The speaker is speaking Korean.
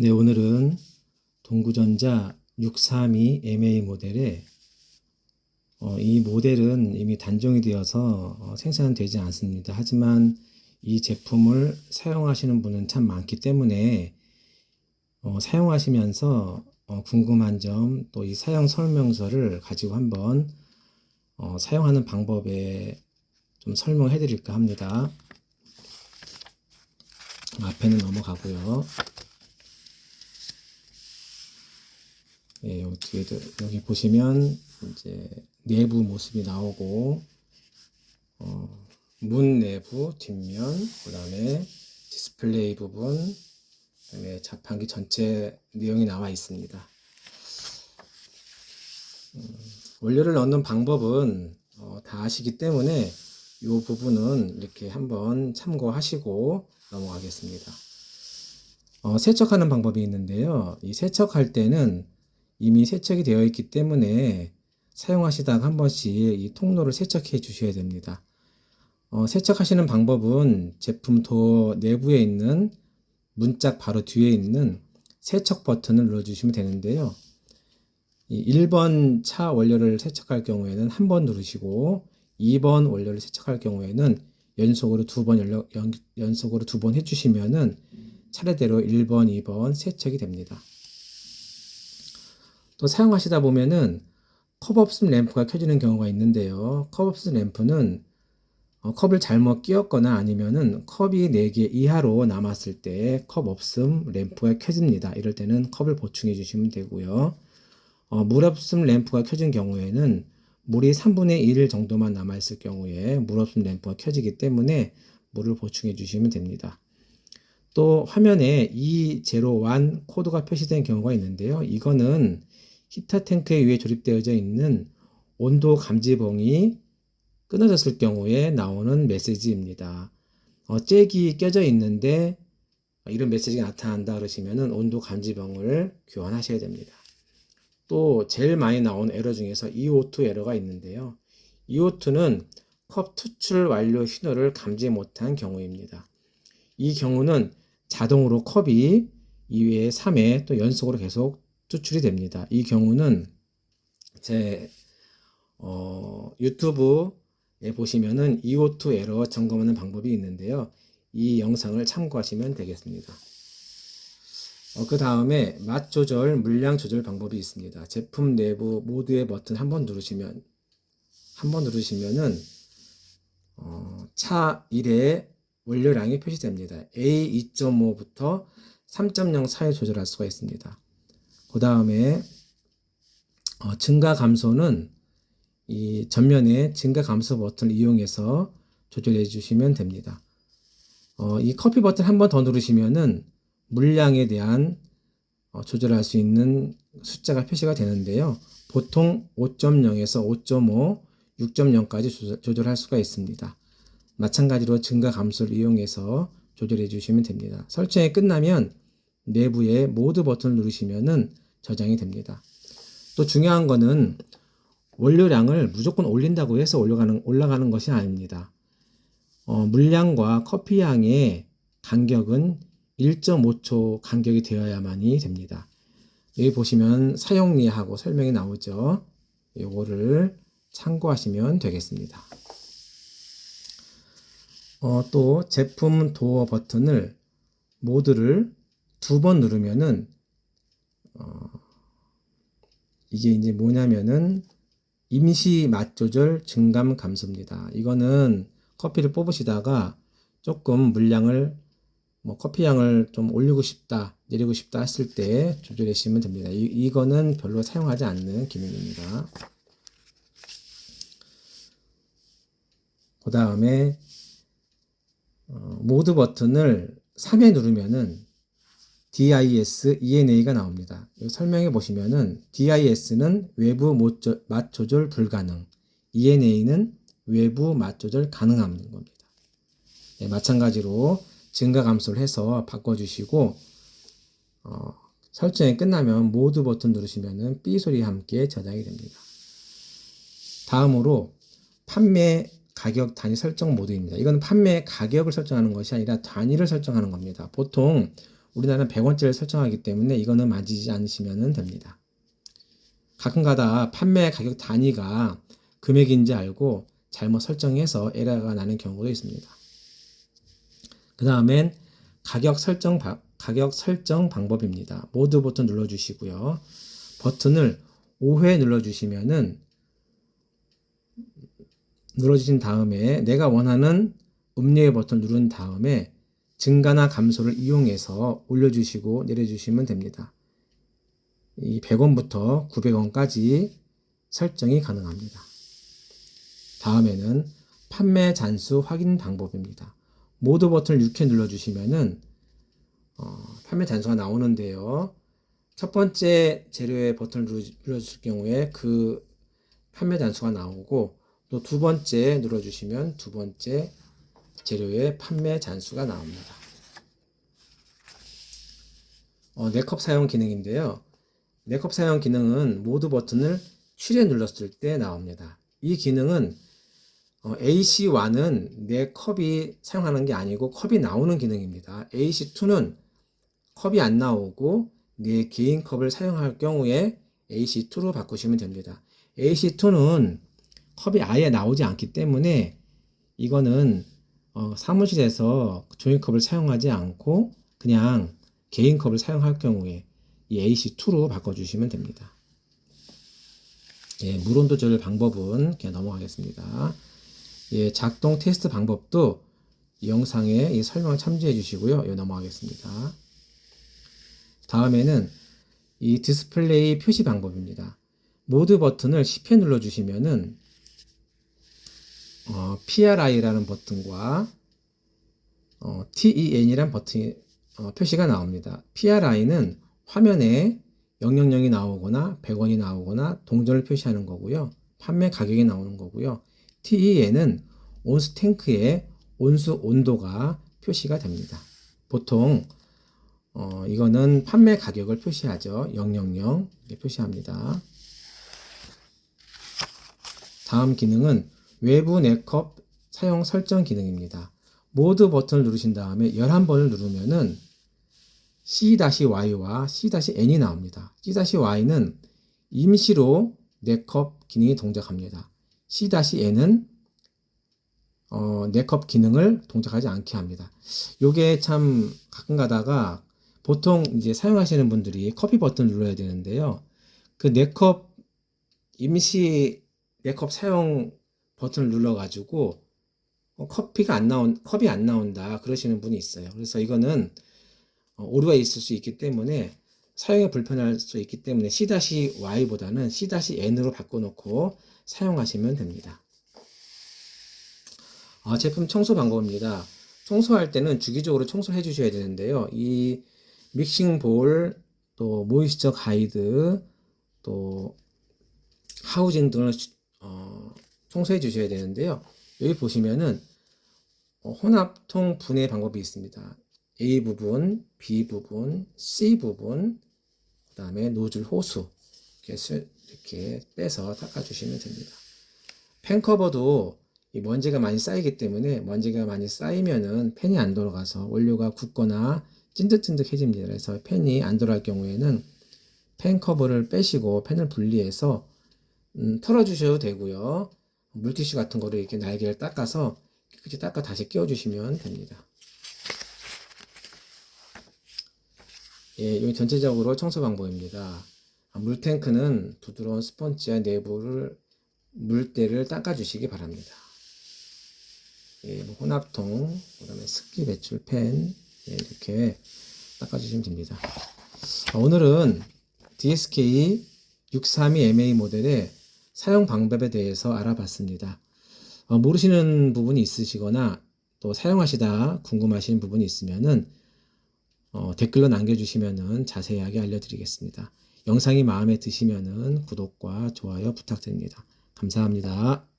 네, 오늘은 동구전자 632MA 모델에 어, 이 모델은 이미 단종이 되어서 어, 생산은 되지 않습니다. 하지만 이 제품을 사용하시는 분은 참 많기 때문에 어, 사용하시면서 어, 궁금한 점 또 이 사용 설명서를 가지고 한번 어, 사용하는 방법에 좀 설명해 드릴까 합니다. 앞에는 넘어가고요. 예, 여기 뒤에도 여기 보시면 이제 내부 모습이 나오고 어, 문 내부 뒷면 그다음에 디스플레이 부분 그다음에 자판기 전체 내용이 나와 있습니다. 음, 원료를 넣는 방법은 어, 다 아시기 때문에 이 부분은 이렇게 한번 참고하시고 넘어가겠습니다. 어, 세척하는 방법이 있는데요. 이 세척할 때는 이미 세척이 되어 있기 때문에 사용하시다가 한 번씩 이 통로를 세척해 주셔야 됩니다. 어, 세척하시는 방법은 제품 도 내부에 있는 문짝 바로 뒤에 있는 세척 버튼을 눌러주시면 되는데요. 이 1번 차 원료를 세척할 경우에는 한 번 누르시고 2번 원료를 세척할 경우에는 연속으로 두 번 연속으로 두 번 해주시면은 차례대로 1번, 2번 세척이 됩니다. 또 사용하시다 보면은 컵 없음 램프가 켜지는 경우가 있는데요. 컵 없음 램프는 어, 컵을 잘못 끼웠거나 아니면은 컵이 4개 이하로 남았을 때 컵 없음 램프가 켜집니다. 이럴 때는 컵을 보충해 주시면 되고요. 어, 물 없음 램프가 켜진 경우에는 물이 3분의 1 정도만 남아있을 경우에 물 없음 램프가 켜지기 때문에 물을 보충해 주시면 됩니다. 또 화면에 E01 코드가 표시된 경우가 있는데요. 이거는 히터 탱크에 위에 조립되어져 있는 온도 감지봉이 끊어졌을 경우에 나오는 메시지입니다. 어, 잭이 껴져 있는데 이런 메시지가 나타난다 그러시면은 온도 감지봉을 교환하셔야 됩니다. 또 제일 많이 나온 에러 중에서 EO2 에러가 있는데요. EO2는 컵 투출 완료 신호를 감지 못한 경우입니다. 이 경우는 자동으로 컵이 2회, 3회 또 연속으로 계속 추출이 됩니다. 이 경우는 제 어, 유튜브에 보시면은 EO2 에러 점검하는 방법이 있는데요. 이 영상을 참고하시면 되겠습니다. 어, 그 다음에 맛 조절, 물량 조절 방법이 있습니다. 제품 내부 모두의 버튼 한 번 누르시면 한 번 누르시면은 어, 차 1의 원료량이 표시됩니다. A 2.5부터 3.0 사이 조절할 수가 있습니다. 그 다음에 어, 증가 감소는 이 전면에 증가 감소 버튼을 이용해서 조절해 주시면 됩니다. 어, 이 커피 버튼 한 번 더 누르시면은 물량에 대한 어, 조절할 수 있는 숫자가 표시가 되는데요. 보통 5.0에서 5.5, 6.0까지 조절, 조절할 수가 있습니다. 마찬가지로 증가 감소를 이용해서 조절해 주시면 됩니다. 설정이 끝나면 내부에 모드 버튼을 누르시면은 저장이 됩니다. 또 중요한 거는 원료량을 무조건 올린다고 해서 올라가는, 올라가는 것이 아닙니다. 어, 물량과 커피향의 간격은 1.5초 간격이 되어야만이 됩니다. 여기 보시면 사용리하고 설명이 나오죠. 이거를 참고하시면 되겠습니다. 어, 또 제품 도어 버튼을 모드를 두 번 누르면은 어, 이게 이제 뭐냐면은 임시 맛 조절 증감 감소입니다. 이거는 커피를 뽑으시다가 조금 물량을 뭐 커피 양을 좀 올리고 싶다, 내리고 싶다 했을 때 조절해 주시면 됩니다. 이, 이거는 별로 사용하지 않는 기능입니다. 그 다음에 어, 모드 버튼을 3회 누르면은 DIS ENA가 나옵니다. 설명해 보시면은 DIS는 외부 맛 조절 불가능, ENA는 외부 맛 조절 가능한 겁니다. 네, 마찬가지로 증가 감소를 해서 바꿔주시고 어, 설정이 끝나면 모드 버튼 누르시면은 B 소리 함께 저장이 됩니다. 다음으로 판매 가격 단위 설정 모드입니다. 이건 판매 가격을 설정하는 것이 아니라 단위를 설정하는 겁니다. 보통 우리나라는 100원짜리를 설정하기 때문에 이거는 만지지 않으시면 됩니다. 가끔가다 판매 가격 단위가 금액인지 알고 잘못 설정해서 에러가 나는 경우도 있습니다. 그 다음엔 가격 설정 바, 가격 설정 방법입니다. 모두 버튼 눌러주시고요. 버튼을 5회 눌러주시면은 눌러주신 다음에 내가 원하는 음료의 버튼 누른 다음에 증가나 감소를 이용해서 올려주시고 내려주시면 됩니다. 이 100원부터 900원까지 설정이 가능합니다. 다음에는 판매 잔수 확인 방법입니다. 모두 버튼을 6회 눌러주시면은 어, 판매 잔수가 나오는데요. 첫 번째 재료의 버튼을 눌러주실 경우에 그 판매 잔수가 나오고 또 두 번째 눌러주시면 두 번째 재료의 판매 잔수가 나옵니다. 어, 4컵 사용 기능인데요. 4컵 사용 기능은 모두 버튼을 7회 눌렀을 때 나옵니다. 이 기능은 어, AC1은 내 컵이 사용하는 게 아니고 컵이 나오는 기능입니다. AC2는 컵이 안 나오고 내 개인 컵을 사용할 경우에 AC2로 바꾸시면 됩니다. AC2는 컵이 아예 나오지 않기 때문에 이거는 어, 사무실에서 종이컵을 사용하지 않고 그냥 개인 컵을 사용할 경우에 이 AC2로 바꿔주시면 됩니다. 예, 물온도 조절 방법은 그냥 넘어가겠습니다. 예, 작동 테스트 방법도 영상에 이 설명을 참조해 주시고요. 예, 넘어가겠습니다. 다음에는 이 디스플레이 표시 방법입니다. 모드 버튼을 10회 눌러 주시면은 어, PRI라는 버튼과 어, TEN이란 버튼 어, 표시가 나옵니다. PRI는 화면에 000이 나오거나 100원이 나오거나 동전을 표시하는 거고요. 판매 가격이 나오는 거고요. TEN은 온수 탱크의 온수 온도가 표시가 됩니다. 보통 어, 이거는 판매 가격을 표시하죠. 000 이렇게 표시합니다. 다음 기능은 외부 네컵 사용 설정 기능입니다. 모드 버튼을 누르신 다음에 11번을 누르면은 C-Y와 C-N이 나옵니다. C-Y는 임시로 네컵 기능이 동작합니다. C-N은 어, 네컵 기능을 동작하지 않게 합니다. 요게 참 가끔 가다가 보통 이제 사용하시는 분들이 커피 버튼 눌러야 되는데요. 그 네컵 임시 네컵 사용 버튼을 눌러가지고 어, 커피가 안 나온 컵이 안 나온다 그러시는 분이 있어요. 그래서 이거는 어, 오류가 있을 수 있기 때문에 사용에 불편할 수 있기 때문에 C-Y보다는 C-N으로 바꿔놓고 사용하시면 됩니다. 어, 제품 청소 방법입니다. 청소할 때는 주기적으로 청소해 주셔야 되는데요. 이 믹싱 볼, 또 모이스처 가이드, 또 하우징 등을 어, 청소해 주셔야 되는데요. 여기 보시면은 어, 혼합통 분해 방법이 있습니다. A 부분, B 부분, C 부분, 그 다음에 노즐 호수 이렇게, 빼서 닦아주시면 됩니다. 펜 커버도 이 먼지가 많이 쌓이기 때문에 먼지가 많이 쌓이면은 펜이 안 돌아가서 원료가 굳거나 찐득찐득해집니다. 그래서 펜이 안 돌아갈 경우에는 펜 커버를 빼시고 펜을 분리해서 음, 털어주셔도 되고요. 물티슈 같은 거를 이렇게 날개를 닦아서 깨끗이 닦아 다시 끼워주시면 됩니다. 예, 이 전체적으로 청소 방법입니다. 아, 물탱크는 부드러운 스펀지와 내부를 물때를 닦아주시기 바랍니다. 예, 뭐 혼합통, 그다음에 습기 배출 팬 예, 이렇게 닦아주시면 됩니다. 아, 오늘은 DSK 632MA 모델의 사용 방법에 대해서 알아봤습니다. 어, 모르시는 부분이 있으시거나 또 사용하시다 궁금하신 부분이 있으면은 어, 댓글로 남겨주시면은 자세하게 알려드리겠습니다. 영상이 마음에 드시면은 구독과 좋아요 부탁드립니다. 감사합니다.